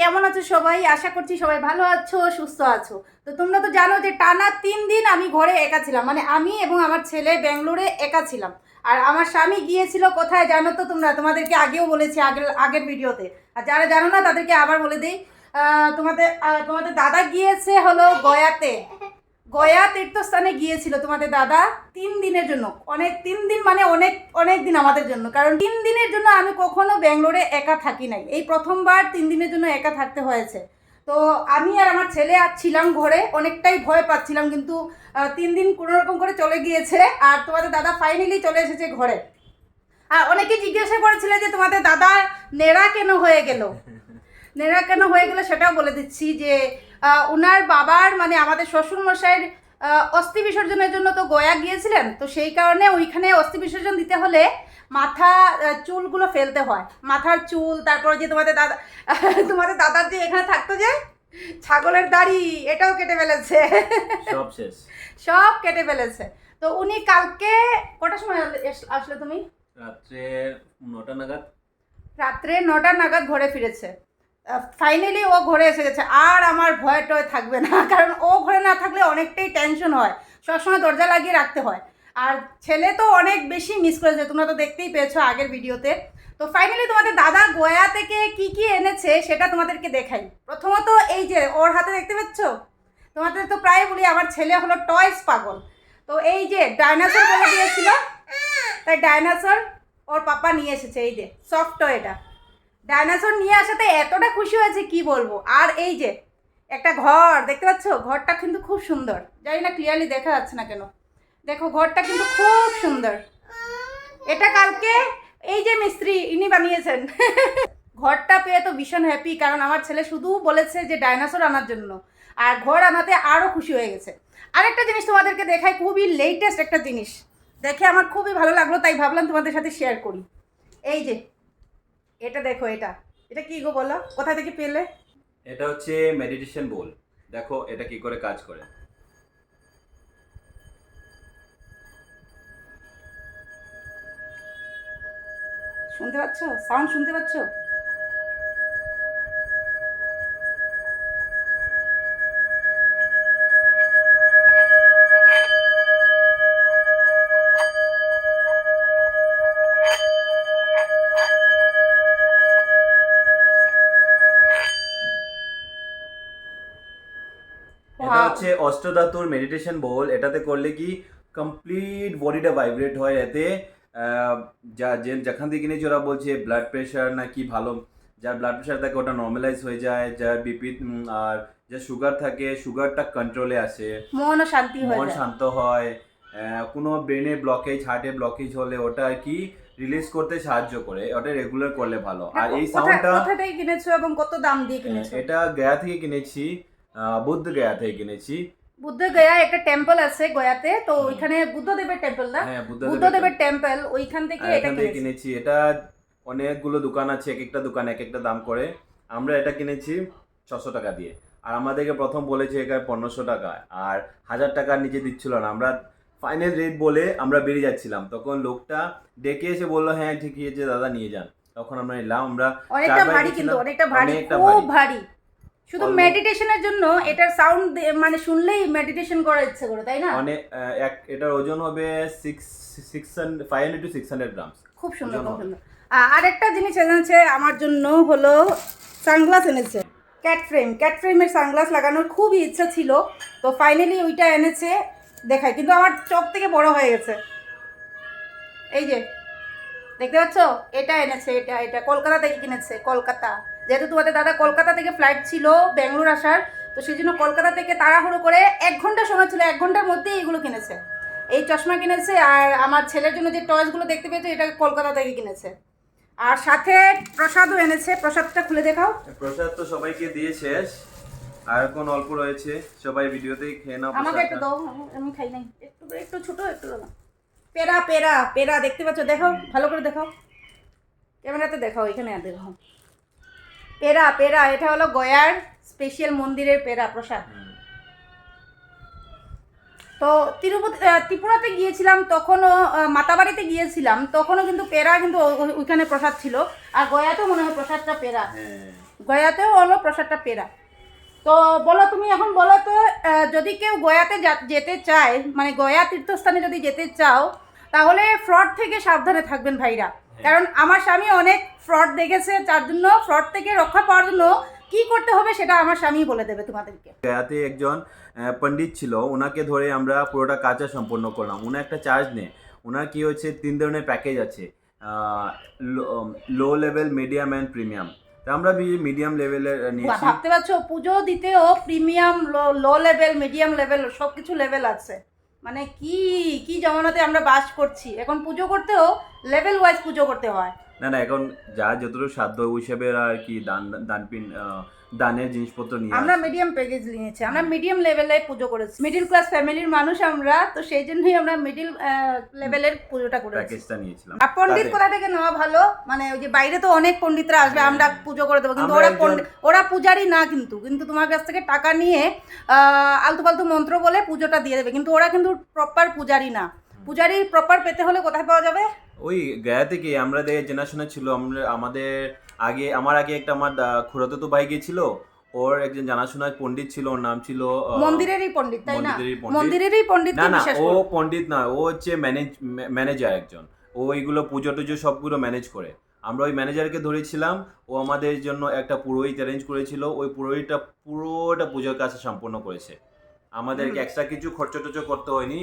কেমন আছো সবাই? আশা করছি সবাই ভালো আছো, সুস্থ আছো। তো তোমরা তো জানো যে টানা তিন দিন আমি ঘরে একা ছিলাম। মানে আমি এবং আমার ছেলে ব্যাঙ্গলোরে একা ছিলাম। আর আমার স্বামী গিয়েছিল কোথায় জানো তো তোমরা? তোমাদেরকে আগেও বলেছি আগের আগের ভিডিওতে। আর যারা জানো না, তাদেরকে আবার বলে দিই। তোমাদের তোমাদের দাদা গিয়েছে হলো গয়াতে। গয়া তীর্থস্থানে গিয়েছিল তোমাদের দাদা তিন দিনের জন্য। অনেক, তিন দিন মানে অনেক অনেক দিন আমাদের জন্য। কারণ তিন দিনের জন্য আমি কখনো ব্যাঙ্গালোরে একা থাকি নাই। এই প্রথমবার তিন দিনের জন্য একা থাকতে হয়েছে। তো আমি আর আমার ছেলে আর ছিলাম ঘরে। অনেকটাই ভয় পাচ্ছিলাম, কিন্তু তিন দিন কোনো রকম করে চলে গিয়েছে আর তোমাদের দাদা ফাইনালি চলে এসেছে ঘরে। আর অনেকে জিজ্ঞাসা করেছিল যে তোমাদের দাদা নেড়া কেন হয়ে গেল? নেড়া কেন হয়ে গেল সেটাও বলে দিচ্ছি যে ওনার বাবার মানে আমাদের শ্বশুর মশাইয়ের অস্থি বিসর্জনের জন্য তো গয়া গিয়েছিলেন তো সেই কারণে ওইখানে অস্থি বিসর্জন দিতে হলে মাথা চুলগুলো ফেলতে হয়। মাথার চুল তারপরে যে তোমাদের দাদা তোমাদের দাদার যে এখানে থাকতো যে ছাগলের দাড়ি এটাও কেটে ফেলেছে। সব শেষ। সব কেটে ফেলেছে। তো উনি কালকে কটার সময় আসলে তুমি? রাত্রে নটা নাগাদ। রাত্রে নটা নাগাদ ঘরে ফিরেছে। ফাইনালি ও ঘরে এসে গেছে। আর আমার ভয় টয় থাকবে না, কারণ ও ঘরে না থাকলে অনেকটাই টেনশন হয়। সবসময় দরজা লাগিয়ে রাখতে হয়। আর ছেলে তো অনেক বেশি মিস করেছে, তোমরা তো দেখতেই পেয়েছ আগের ভিডিওতে। তো ফাইনালি তোমাদের দাদা গয়া থেকে কি কি এনেছে সেটা তোমাদেরকে দেখাই। প্রথমত এই যে, ওর হাতে দেখতে পাচ্ছ? তোমাদের তো প্রায় বলি, আমার ছেলে হলো টয়স পাগল। তো এই যে ডাইনোসর বলে দিয়েছিল, তাই ডাইনোসর ওর পাপা নিয়ে এসেছে, এই যে সফট টয়টা ডাইনোসর নিয়ে আসাতে এতটা খুশি হয়েছে, কি বলব? আর এই যে, একটা ঘর, দেখতে পাচ্ছ? ঘরটা কিন্তু খুব সুন্দর। জানি না ক্লিয়ারলি দেখা যাচ্ছে না কেন। দেখো, ঘরটা কিন্তু খুব সুন্দর। এটা কালকে এই যে মিস্ত্রি, ইনি বানিয়েছেন। ঘরটা পেয়ে তো ভীষণ হ্যাপি কারণ আমার ছেলে শুধু বলেছে যে ডাইনোসর আনার জন্য। আর ঘর আনাতে আরও খুশি হয়ে গেছে। আরেকটা জিনিস তোমাদেরকে দেখাই, খুবই লেটেস্ট একটা জিনিস। দেখে আমার খুবই ভালো লাগল, তাই ভাবলাম তোমাদের সাথে শেয়ার করি। এই যে এটা দেখো এটা। এটা কি গো বলো? কোথা থেকে পেলে? এটা হচ্ছে মেডিটেশন বোল দেখো এটা কি করে কাজ করে। শুনতে পাচ্ছ? সাউন্ড শুনতে পাচ্ছ? এটা হচ্ছে অষ্টধাতুর মেডিটেশন বোল এটাতে করলে কি? কমপ্লিট বডিটা ভাইব্রেট হয় এতে। যা যে যেখান থেকে কিনেছি ওরা বলছে ব্লাড প্রেশার নাকি ভালো। যার ব্লাড প্রেশার থাকে ওটা নর্মালাইজ হয়ে যায়। যার বিপি আর যে সুগার থাকে সুগারটা কন্ট্রোলে আসে। মনও শান্তি হয়ে মন শান্ত হয়। কোনো ব্রেনে ব্লকেজ হার্টে ব্লকেজ হলে ওটা কি? রিলিজ করতে সাহায্য করে। ওটা রেগুলার করলে ভালো। আর এই সাউন্ডটা কোথা থেকে কিনেছো এবং কত দাম দিয়ে কিনেছো? এটা গয়া থেকে কিনেছি। বুদ্ধ গয়া থেকে কিনেছি বুদ্ধ গয়া একটা টেম্পল আছে গয়াতে তো ওইখানে বুদ্ধদেবের টেম্পল না? হ্যাঁ বুদ্ধদেবের টেম্পল ওইখান থেকে এটা কিনেছি। এটা অনেকগুলো দোকান আছে এক একটা দোকান এক একটা দাম করে। আমরা এটা কিনেছি ছশো টাকা দিয়ে। আর আমাদেরকে প্রথম বলেছে এখানে পনেরোশো টাকা আর হাজার টাকার নিচে দিচ্ছিল না। আমরা ফাইনাল রেট বলে আমরা বেরিয়ে যাচ্ছিলাম। তখন লোকটা ডেকে এসে বলল হ্যাঁ ঠিকই আছে দাদা নিয়ে যান। তখন আমরা নিলাম আমরা অনেকটা ভারী কিন্তু অনেকটা ভারী খুব ভারী। শুধু মেডিটেশনের জন্য এটার সাউন্ড মানে শুনলেই মেডিটেশন করার ইচ্ছে করে তাই না? আহ, এক এটার ওজন হবে six six five hundred two six hundred grams খুব সুন্দর খুব সুন্দর। আ- আরেকটা জিনিস এনেছে আমার জন্য হলো সানগ্লাস এনেছে ক্যাট ফ্রেম ক্যাট ফ্রেমের সানগ্লাস লাগানোর খুবই ইচ্ছা ছিল তো ফাইনালি ওইটা এনেছে দেখায় কিন্তু আমার চোখ থেকে বড় হয়ে গেছে। এই যে দেখতে পাচ্ছ? এটা এনেছে এটা এটা কলকাতা থেকে কিনেছে কলকাতা। যেহেতু তোমাদের দাদা কলকাতা থেকে ফ্লাইট ছিল ব্যাঙ্গালোর আসার তো সেই জন্য কলকাতা থেকে তাড়াহুড়ো করে এক ঘণ্টা সময় ছিল এক ঘণ্টার মধ্যেই এগুলো কিনেছে। এই চশমা কিনেছে আর আমার ছেলের জন্য যে টয়েসগুলো দেখতে পেয়েছে এটা কলকাতা থেকে কিনেছে। আর সাথে প্রসাদও এনেছে প্রসাদটা খুলে দেখাও। প্রসাদ তো সবাইকে দিয়ে শেষ আর এখন অল্প রয়েছে সবাই ভিডিওতেই খেয়ে নাও আমাকে একটু দাও আমি- খাই নাই। একটু একটু ছোট একটু দাও না। পেরা পেরা পেরা দেখতে পাচ্ছ? দেখাও ভালো করে দেখাও। ক্যামেরাতে দেখাও এখানে আর দেখাও। পেরা পেরা এটা হলো গয়ার স্পেশাল মন্দিরের পেরা প্রসাদ। তো তিরুপতি ত্রিপুরাতে গিয়েছিলাম তখনও মাতাবাড়িতে গিয়েছিলাম তখনও কিন্তু পেরা কিন্তু ওইখানে প্রসাদ ছিল আর গয়াতেও মনে হয় প্রসাদটা পেরা। হ্যাঁ। গয়াতেও হলো প্রসাদটা পেরা। তো বলো তুমি এখন বলো তো যদি কেউ গয়াতে যেতে চায় মানে গয়া তীর্থস্থানে যদি যেতে চাও তাহলে ফ্রড থেকে সাবধানে থাকবেন ভাইরা। কারণ আমার স্বামী অনেক ফ্রড দেখেছে তার জন্য ফ্রড থেকে রক্ষা পাওয়ার জন্য কি করতে হবে সেটা আমার স্বামী বলে দেবে তোমাদেরকে। গয়াতে একজন পণ্ডিত ছিল ওনাকে ধরে আমরা পুরোটা কাজটা সম্পন্ন করলাম। ওনার একটা চার্জ নেই ওনার কি হচ্ছে তিন ধরনের প্যাকেজ আছে। Low level medium and premium আমরা মিডিয়াম লেভেলের নিয়েছি। ভাবতে পারছ পুজো দিতেও premium low level medium level সব কিছু লেভেল আছে। মানে কি কি জমানাতে আমরা বাস করছি? এখন পুজো করতেও লেভেল ওয়াইজ পুজো করতে হয়। না না এখন যা যতটুকু সাধ্য হিসাবে আর কি দান দানপিন দানের জিনিসপত্র নিয়ে আমরা মিডিয়াম প্যাকেজ নিয়েছি আমরা মিডিয়াম লেভেলে পুজো করেছি। মিডিল ক্লাস ফ্যামিলির মানুষ আমরা তো সেই জন্যই আমরা মিডিল লেভেলের পুজোটা করেছি। প্যাকেজটা নিয়েছিলাম। আর পণ্ডিত কোথা থেকে নেওয়া ভালো? মানে ওই যে বাইরে তো অনেক পণ্ডিতরা আসবে হ্যাঁ, আমরা। পুজো করে দেবো কিন্তু ওরা পণ্ডিত ওরা পূজারি না কিন্তু কিন্তু তোমার কাছ থেকে টাকা নিয়ে আলতু ফালতু মন্ত্র বলে পুজোটা দিয়ে দেবে। কিন্তু ওরা কিন্তু প্রপার পূজারি না। পূজারি প্রপার পেতে হলে কোথায় পাওয়া যাবে? ওই গয়া থেকে আমাদের জানাশোনা ছিল আমরা আমাদের আগে আমার আগে একটা আমার খুড়াতো ভাই গিয়েছিল। ওর একজন জানাশোনা পণ্ডিত ছিল ওর নাম ছিল মন্দিরেরই পণ্ডিত তাই না? মন্দিরেরই পণ্ডিত। না না ও। পণ্ডিত না ও হচ্ছে ম্যানেজ ম্যানেজার একজন। ও এইগুলো পুজো টুজো সবগুলো ম্যানেজ করে। আমরা ওই ম্যানেজারকে ধরেছিলাম ও আমাদের জন্য একটা পুরোহিত অ্যারেঞ্জ করেছিল ওই পুরোহিতটা পুরোটা পুজোর কাজ সম্পন্ন করেছে আমাদেরকে। এক্সট্রা কিছু খরচ টর্চ করতে হয়নি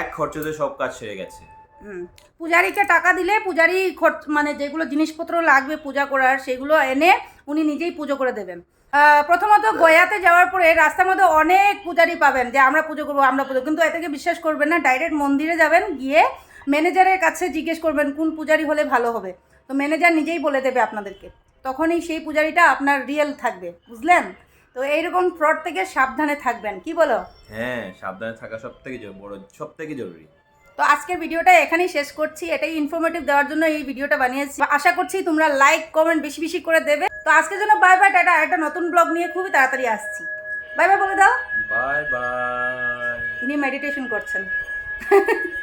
এক খরচতে সব কাজ সেরে গেছে। পূজারীকে টাকা দিলে পূজারি খরচ মানে যেগুলো জিনিসপত্র লাগবে পূজা করার সেগুলো এনে উনি নিজেই পুজো করে দেবেন প্রথমত গয়াতে যাওয়ার পরে রাস্তার মধ্যে অনেক পূজারি পাবেন যে আমরা পুজো করব আমরা পুজো কিন্তু এ থেকে বিশ্বাস করবেন না ডাইরেক্ট মন্দিরে যাবেন গিয়ে ম্যানেজারের কাছে জিজ্ঞেস করবেন কোন পূজারি হলে ভালো হবে? তো ম্যানেজার নিজেই বলে দেবে আপনাদেরকে। তখনই সেই পূজারিটা আপনার রিয়েল থাকবে বুঝলেন? তো এইরকম ফ্রড থেকে সাবধানে থাকবেন কি বলো? হ্যাঁ সাবধানে থাকা সব থেকে বড় সব থেকে জরুরি। তো আজকের ভিডিওটা এখানেই শেষ করছি এটাই ইনফরমেটিভ দেওয়ার জন্য এই ভিডিওটা বানিয়েছি। আশা করছি তোমরা লাইক কমেন্ট বেশি বেশি করে দেবে। তো আজকের জন্য বাই বাই টাটা। একটা নতুন ব্লগ নিয়ে খুবই তাড়াতাড়ি আসছি। বাই বাই বলে দাও। বাই বাই ইনি মেডিটেশন করছেন।